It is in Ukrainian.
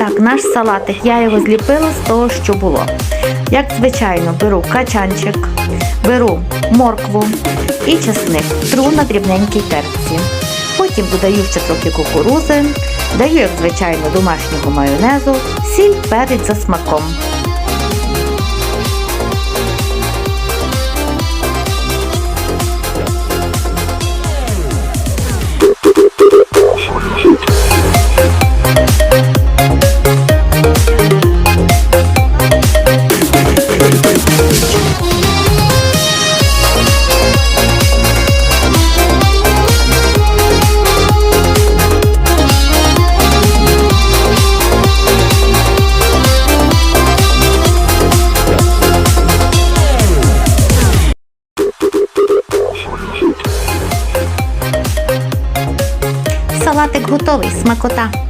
Так, наш салатик. Я його зліпила з того, що було. Як звичайно, беру качанчик, беру моркву і чесник, тру на дрібненькій терці. Потім додаю ще трохи кукурузи, даю, як звичайно, домашнього майонезу, сіль, перець за смаком. Салатик готовий, смакота.